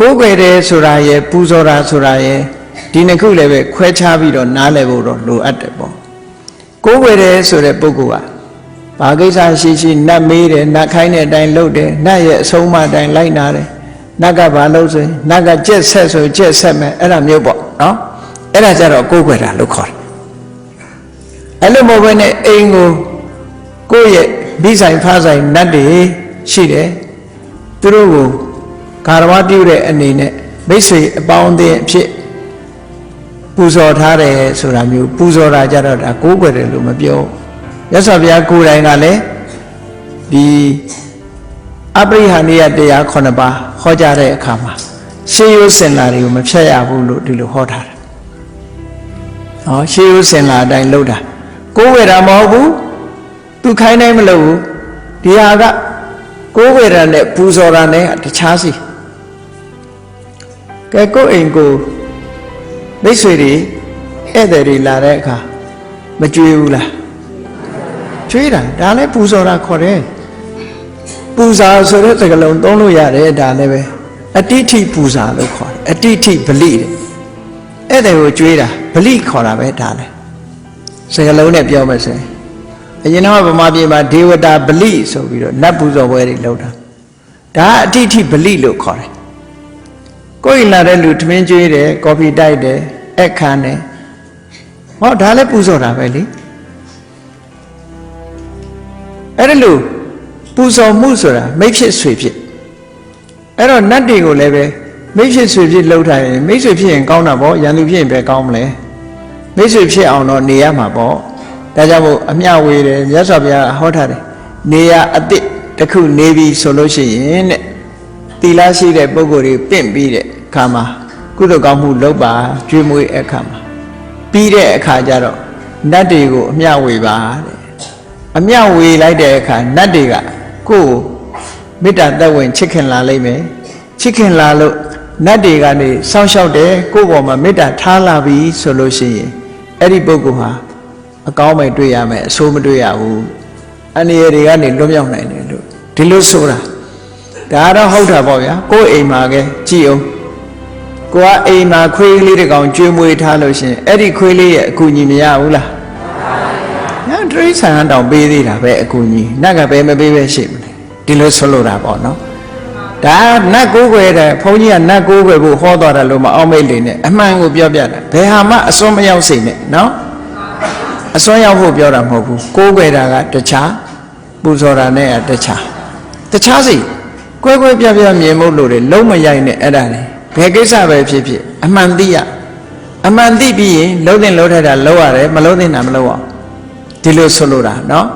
ကိုးကွယ်တယ်ဆိုတာရယ်ပူဇော်တာဆိုတာရယ်ဒီနှစ်ခုလည်းပဲခွဲခြားပြီးတော့နားလည်ဖို့တော့လိုအပ်တယ်ပေါ့ကိုးကွယ်တယ်ဆိုတဲ့ပုဂ္ဂိုလ်ကဘာကိစ္စရှိရှိနတ်မေးတယ်နတ်ခိုင်းတဲ့အတိုင်းလုပ်တယ်နတ်ရဲ့အဆုံးအမအတိုင်းလိုက်နာတယ်နတ်ကဘာလုပ်ဆိုရင်နတ်ကကြက်ဆက်ဆိုကြက်ဆက်မယ်အဲ့ဒါမျိုးပေါ့နော်အဲ့ဒါကြတော့ကိုးကွယ်တာလို့ခေါ်တယ်အဲ့လိုမဟုတ်ဘဲနဲ့အိမ်ကိုကိုယ့်ရဲ့ဒီဆိုင်ဖားဆိုင်နတ်တွေရှိတယ်သူတို့ကို ကာရဝပြုတဲ့အနေနဲ့မိတ်ဆွေအပေါင်းအသင်းအဖြစ်ပူဇော်ထားတယ်ဆိုတာမျိုးပူဇော်တာကြတော့ဒါကိုးကွယ်တယ်လို့မပြောရသော်ဘုရားကိုယ်တိုင်ကလည်းဒီအပရိဟာနိယတရား9ပါးဟောကြားတဲ့အခါမှာရှေးရိုးစင်လာတွေကိုမဖြတ်ရဘူးလို့ဒီလိုဟောထားတာ။ဟောရှေးရိုးစင်လာအတိုင်းလုပ်တာကိုးကွယ်တာမဟုတ်ဘူးသူခိုင်းတိုင်းမလုပ်ဘူးဒီဟာကကိုးကွယ်တာနဲ့ပူဇော်တာနဲ့တခြားစီ ကဲကိုယ့်အိမ်ကိုမိတ်ဆွေတွေဧည့်သည်တွေလာတဲ့အခါမကြွေးဘူးလားကြွေးတာဒါလည်းပူဇော်တာခေါ်တယ်ပူဇာဆိုတဲ့စကားလုံးသုံးလို့ရတယ်ဒါလည်းပဲအတိဋ္ဌိပူဇာလို့ခေါ်တယ်အတိဋ္ဌိဗလိတဲ့ဧည့်သည်ကိုကြွေးတာဗလိခေါ်တာပဲဒါလည်းစကားလုံးနဲ့ပြောမယ်ဆိုရင်အရင်တော့ဗမာပြည်မှာဒေဝတာဗလိဆိုပြီးတော့နတ်ပူဇော်ပွဲတွေလုပ်တာဒါကအတိဋ္ဌိဗလိလို့ခေါ်တယ် ကိုယ်ရင်လာတဲ့လူထမင်းကျွေးတယ်ကော်ဖီတိုက်တယ်အခခံတယ်ဟောဒါလည်းပူဇော်တာပဲလေအဲ့ဒါလို့ပူဇော်မှုဆိုတာမိတ်ဖြစ်ဆွေဖြစ်အဲ့တော့နတ်တွေကိုလည်းပဲမိတ်ဖြစ်ဆွေဖြစ်လှုပ်ထားရင်မိတ်ဆွေဖြစ်ရင်ကောင်းတာပေါ့ရန်သူဖြစ်ရင်ပဲကောင်းမလဲမိတ်ဆွေဖြစ်အောင်တော့နေရမှာပေါ့ဒါကြောင့်မို့အမျှဝေတယ်မြတ်စွာဘုရားဟောထားတယ်နေရအတိတ်တစ်ခုနေပြီဆိုလို့ရှိရင်တဲ့တီလာရှိတဲ့ပုံကိုယ်တွေပင့်ပြီးတဲ့ အခါမှာကုသိုလ်ကောင်းမှုလုပ်ပါကျွေးမွေးအခါမှာပြီးတဲ့အခါကျတော့နတ်တွေကိုအမျှဝေပါတဲ့အမျှဝေလိုက်တဲ့အခါနတ်တွေကကိုယ့်ကိုမေတ္တာသက်ဝင်ချစ်ခင်လာလိမ့်မယ်ချစ်ခင်လာလို့နတ်တွေကနေစောင့်ရှောက်တယ်ကိုယ့်ဘောမှာမေတ္တာထားလာပြီဆိုလို့ရှိရင်အဲ့ဒီပုဂ္ဂိုလ်ဟာအကောင်းပဲတွေ့ရမယ်အဆိုးမတွေ့ရဘူးအန္တရာယ်တွေကနေလွတ်မြောက်နိုင်တယ်လို့ဒီလိုဆိုတာဒါတော့ဟုတ်တာပေါ့ဗျာကိုယ့်အိမ်မှာကဲကြည်အောင် ကိုကအိမ်မှာခွေးကလေးတစ်ကောင်ကျွေးမွေးထားလို့ရှိရင်အဲ့ဒီခွေးလေးရဲ့အကူအညီမရဘူးလားညာတရိษံတောင်ပေးသေးတာပဲအကူအညီနတ်ကပဲမပေးပဲရှိမလဲဒီလိုဆိုလိုတာပေါ့နော်ဒါနတ်ကိုးကွယ်တယ်ဘုန်းကြီးကနတ်ကိုးကွယ်ဖို့ဟောတော်တယ်လို့မအောင်မိတ်လေနဲ့အမှန်ကိုပြောပြတာဘယ်ဟာမှအစွန်းမရောက်စေနဲ့နော်အစွန်းရောက်ဖို့ပြောတာမဟုတ်ဘူးကိုးကွယ်တာကတခြားပူဇော်တာနဲ့ကတခြားတခြားစီကွဲကွဲပြားပြားမြင်မှုလို့တွေလုံးမရိုက်နဲ့အဲ့ဒါလေ ဘယ်ကိစ္စပဲဖြစ်ဖြစ်အမှန်သိရအမှန်သိပြီးရင်လုံးတင်လုံးထက်တာလုံးရတယ်မလုံးတင်တာမလုံးအောင်ဒီလိုဆိုလိုတာနော်